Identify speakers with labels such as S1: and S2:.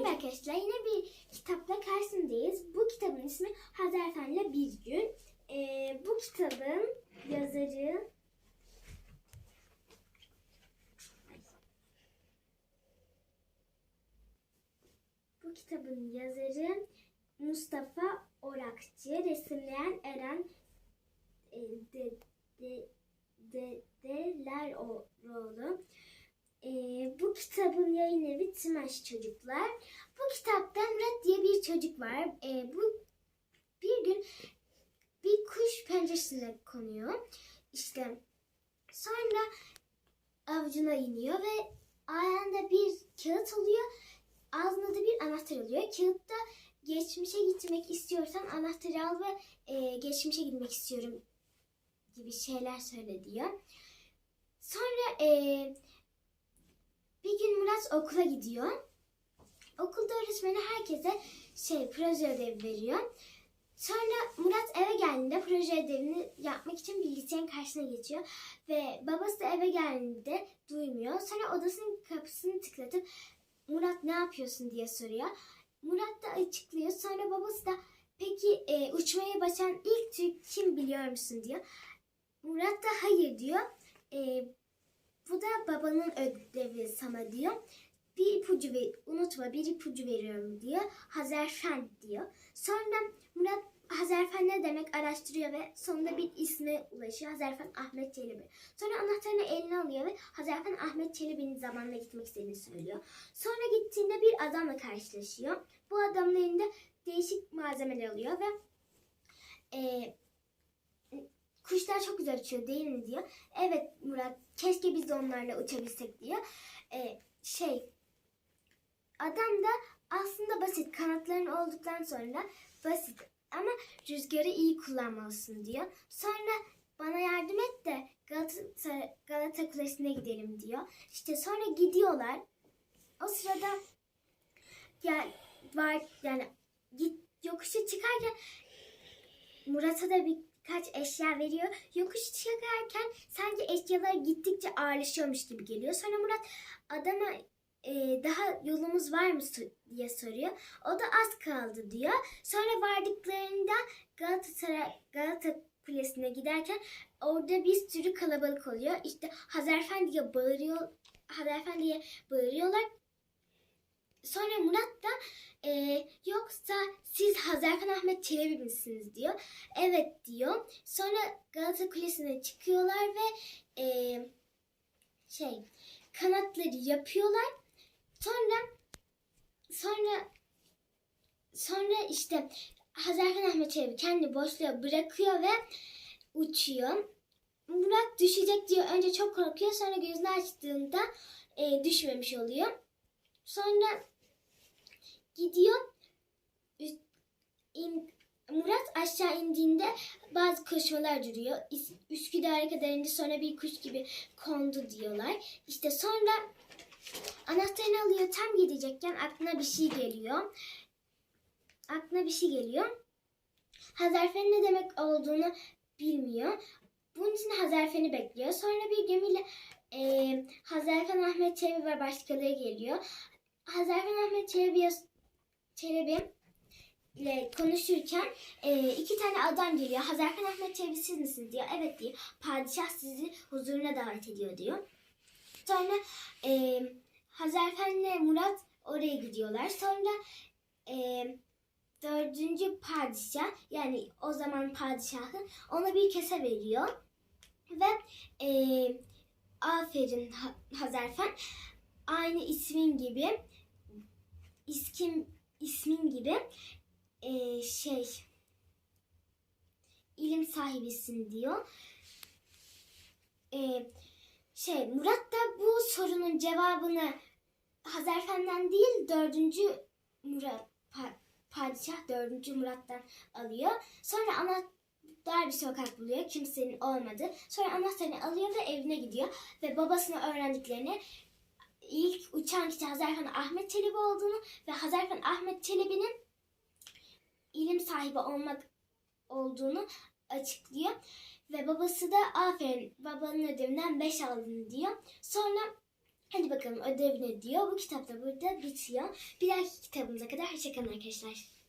S1: Merhaba arkadaşlar. Yine bir kitapla karşınızdayız. Bu kitabın ismi Hazarfen'le Bir Gün. Ee, bu kitabın yazarı Bu kitabın yazarı Mustafa Orakçı, resimleyen Eren e, de, de, de, Deleroğlu. Ee, bu kitabın yayın evi Timaş Çocuklar. Bu kitapta Murat diye bir çocuk var. Ee, bu bir gün bir kuş penceresine konuyor. İşte sonra avucuna iniyor ve ayağında bir kağıt oluyor. Ağzında da bir anahtar oluyor. Kağıtta geçmişe gitmek istiyorsan anahtarı al ve e, geçmişe gitmek istiyorum gibi şeyler söyle diyor. Sonra e, gün Murat okula gidiyor. Okulda öğretmeni herkese şey proje ödevi veriyor. Sonra Murat eve geldiğinde proje ödevini yapmak için bilgisayarın karşısına geçiyor. Ve babası da eve geldiğinde duymuyor. Sonra odasının kapısını tıklatıp Murat ne yapıyorsun diye soruyor. Murat da açıklıyor. Sonra babası da peki e, uçmayı başaran ilk Türk kim biliyor musun diyor. Murat da hayır diyor. E, babanın ödevi sana diyor. Bir ipucu ver, unutma bir ipucu veriyorum diyor. Hazarfen diyor. Sonra Murat Hazarfen ne demek araştırıyor ve sonunda bir isme ulaşıyor. Hazarfen Ahmet Çelebi. Sonra anahtarını eline alıyor ve Hazarfen Ahmet Çelebi'nin zamanla gitmek istediğini söylüyor. Sonra gittiğinde bir adamla karşılaşıyor. Bu adamın elinde değişik malzemeler alıyor ve e, kuşlar çok güzel uçuyor değil mi diyor. Evet Murat keşke biz de onlarla uçabilsek diyor. Ee, şey adam da aslında basit kanatların olduktan sonra basit ama rüzgarı iyi kullanmalısın diyor. Sonra bana yardım et de Galata, Galata Kulesi'ne gidelim diyor. İşte sonra gidiyorlar. O sırada ya var yani git yokuşa çıkarken Murat'a da birkaç eşya veriyor. Yokuş çıkarken sanki eşyalar gittikçe ağırlaşıyormuş gibi geliyor. Sonra Murat adama e, daha yolumuz var mı diye soruyor. O da az kaldı diyor. Sonra vardıklarında Galatasaray Galata Kulesi'ne giderken orada bir sürü kalabalık oluyor. İşte Hazarfen diye bağırıyor. Hazarfen diye bağırıyorlar. Sonra Murat da e, yoksa siz Hazarfen Ahmet Çelebi misiniz diyor. Evet diyor. Sonra Galata Kulesi'ne çıkıyorlar ve e, şey kanatları yapıyorlar. Sonra sonra sonra işte Hazarfen Ahmet Çelebi kendi boşluğa bırakıyor ve uçuyor. Murat düşecek diyor. Önce çok korkuyor. Sonra gözünü açtığında e, düşmemiş oluyor. Sonra gidiyor. İn- Murat aşağı indiğinde bazı koşmalar duruyor. Üsküdar'a kadar indi sonra bir kuş gibi kondu diyorlar. İşte sonra anahtarını alıyor tam gidecekken aklına bir şey geliyor. Aklına bir şey geliyor. Hazarfenin ne demek olduğunu bilmiyor. Bunun için Hazarfen'i bekliyor. Sonra bir gemiyle e, Hazarfen Ahmet Çelebi ve başkaları geliyor. Hazarfen Ahmet Çelebi, Çelebi ile konuşurken e, iki tane adam geliyor. Hazarfen Ahmet Çelebi siz misiniz diyor. Evet diyor. Padişah sizi huzuruna davet ediyor diyor. Sonra e, Hazarfen'le Murat oraya gidiyorlar. Sonra e, dördüncü padişah yani o zaman padişahı ona bir kese veriyor. Ve e, aferin Ha- Hazarfen aynı ismin gibi iskim ismin gibi e, şey ilim sahibisin diyor. E, şey Murat da bu sorunun cevabını Hazarfen'den değil dördüncü Murat pa- padişah dördüncü Murat'tan alıyor. Sonra anahtar bir sokak buluyor kimsenin olmadı. Sonra anahtarını alıyor ve evine gidiyor ve babasına öğrendiklerini ilk uçan kişi Hazarfen Ahmet Çelebi olduğunu ve Hazarfen Ahmet Çelebi'nin ilim sahibi olmak olduğunu açıklıyor. Ve babası da aferin babanın ödevinden 5 aldın diyor. Sonra Hadi bakalım ödev ne diyor? Bu kitap da burada bitiyor. Bir dahaki kitabımıza kadar hoşçakalın arkadaşlar.